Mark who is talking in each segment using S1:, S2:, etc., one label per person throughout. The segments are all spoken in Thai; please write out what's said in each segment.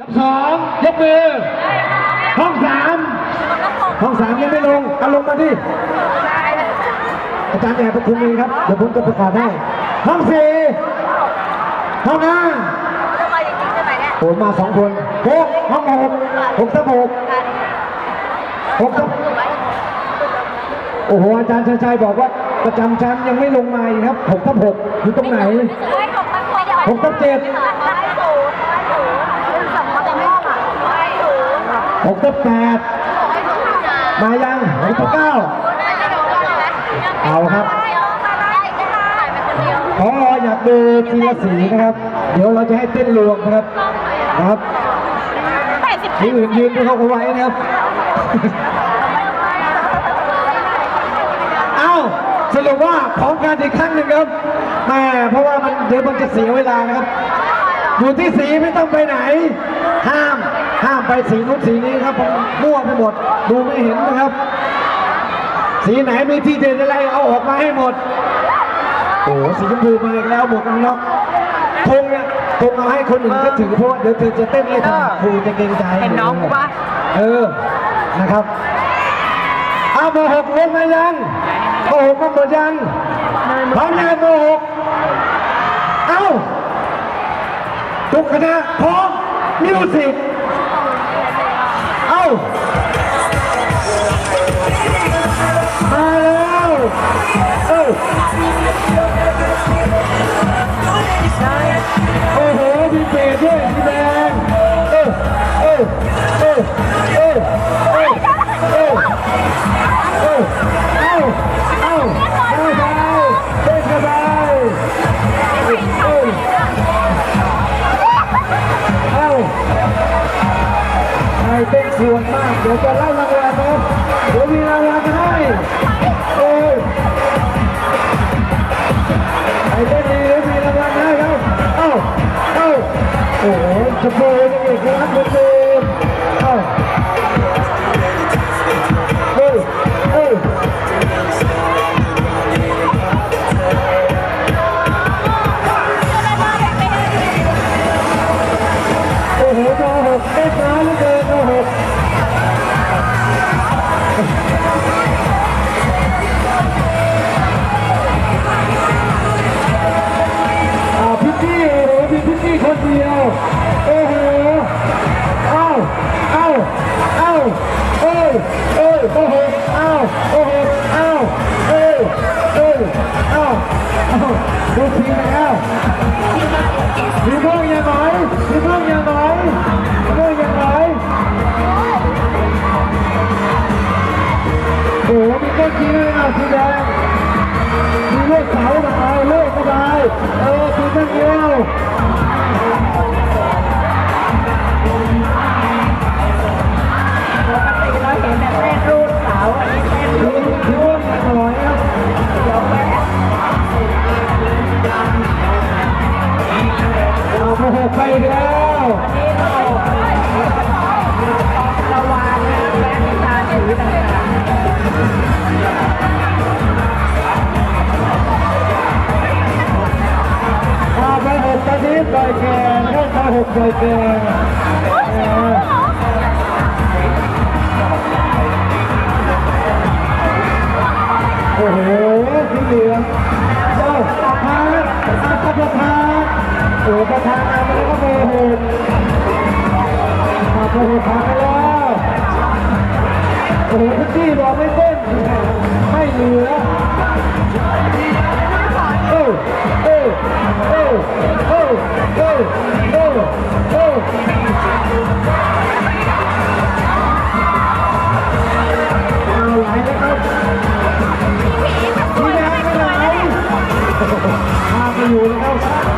S1: สองยกมือ ห้องสามห้องสามยังไม่ลงเอาลงมาดิอาจารย์แอบประคุมเองครับ เดี๋ยวผมจะประกาศให้ห้องสี่ห้องห้าโอ้มาสองคนหกห้องหกหกทับหกหกทับโอ้โห อาจารย์ชัยชัยบอกว่าประจำแชมป์ยังไม่ลงมาอีกครับหกทับหกอยู่ตรงไหนผมต้องเจ็ บหกทับแปดมายังหกทับเก้าเอาครับพออยากดูทีละสีนะครับ เดี๋ยวเราจะให้เต้นรวมนะครับครับทีอื่นยืนไปเขาเอาไว้นะครับเอาสรุปว่าของการอีกครั้งหนึ่งครับแม่เพราะว่ามันเดี๋ยวมันจะเสียเวลานะครับ อยู่ที่สีไม่ต้องไปไหน ห้าม ห้ามไปสีนู้นสีนี้ครับผมมั่วไปหมด ดูไม่เห็นนะครับ สีไหนมีที่เด่นอะไรเอาออกมาให้หมด โอ้โหสีชมพูมาอีกแล้วหมวกกันน็อกธงเนี่ยธงเอาให้คนอื่นก็ถือเพราะว่าเดี๋ยวเธอจะเต้นไม่ทันครูจะเกรงใจ
S2: เห็นน้องกูปะ
S1: เออนะครับเอาโมหกลงมายังโมหกมาหมดยังพร้อมยังโมหกเอ้าทุกคณะพร้อมมิวสิกเอ้า มาแล้วเอ้าโอ้โหมีเปรตด้วยพี่แบ ส่วนมากเดี๋ยวจะไล่รางวัลนะครับเดี๋ยวมีราง ดูทีแล้วมี โอ้โหสีเหลื
S2: อง
S1: เจ้าประธานอาประธานโอ้ประธานมาแล้วก็โมโหมาโมโหผ่านไปแล้วโอ้โหพิตตี้บอกไม่เต้นไม่เหลือ Oh,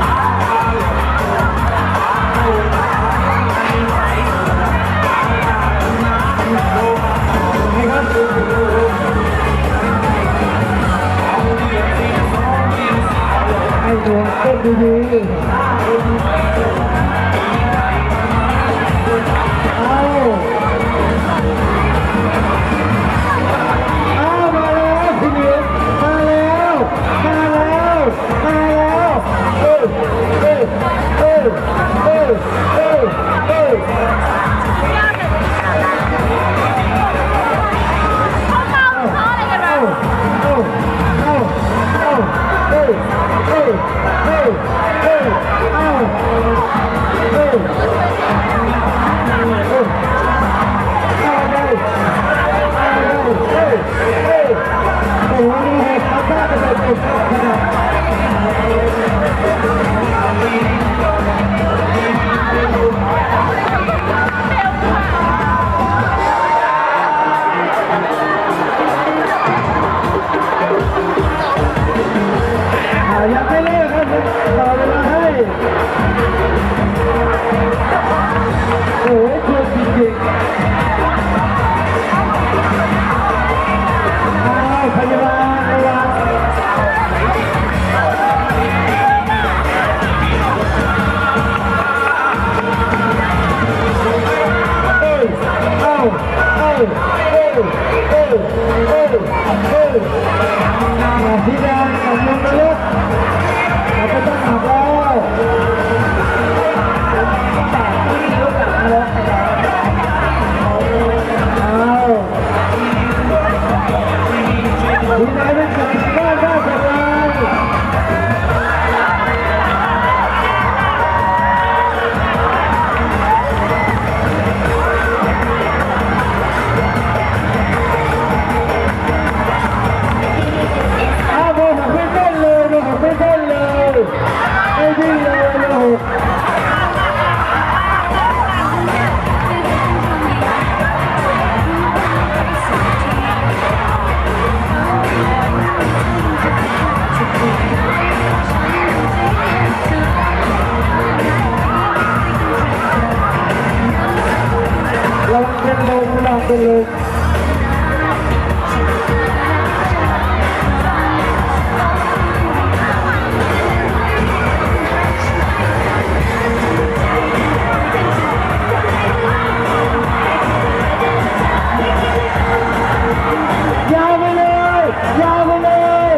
S1: ยาวไปเลย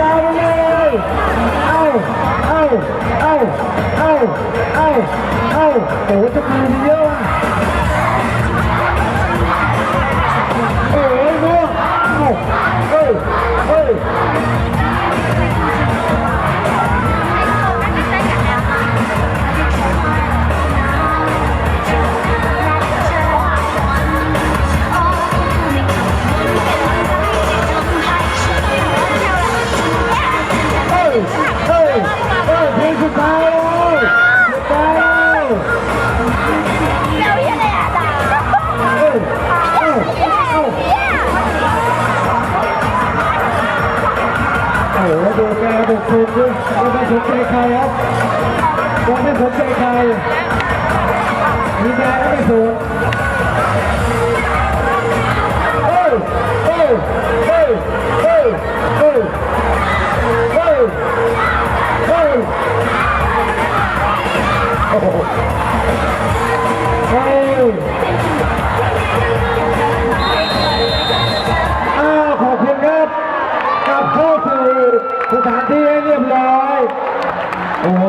S1: ยาวไปเลยเอาเอาเอาเอาเอาเอาโอ้จะมือเยอะโอ้ยนัวเอ้ยเอ้ย ฮ้ยเพลงสุดท้าเลยสุดท้ายเลยเฮ้ยเอ้าเอ้าโอ้โหดูแกดูคุณด้วยไม่สนใจใครครับไม่สนใจใครมีแกก็ไม่สนเอ้ยเฮ้ยเฮ้ยเฮ้ย ขอบคุณครับ กลับเข้าสู่สถานที่ให้เรียบร้อย โอ้โห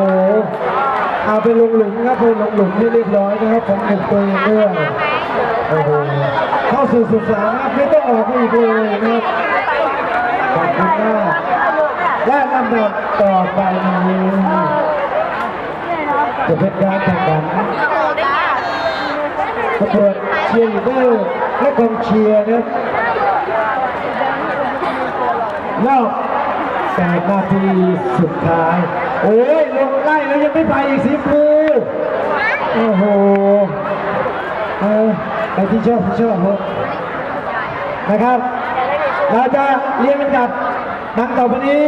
S1: เอาไปลงหลุมครับไปลงหลุมที่เรียบร้อยนะครับผมหนึ่งตัวเองด้วยโอ้โห เข้าสู่สุสานไม่ต้องออกมาอีกเลยนะครับขอบคุณมากและลำดับต่อไปนี้ จะเป็นการแข่งขันประกวดเชียร์ลีดเดอร์และกองเชียร์นะครับรอบแปดนาทีสุดท้าย โอ้ยลงไล่แล้วยังไม่ไปอีกสิครูโอ้โหเออไปที่ชอบที่ชอบเถอะนะครับ เราจะเรียนกันกับนังต่อไปนี้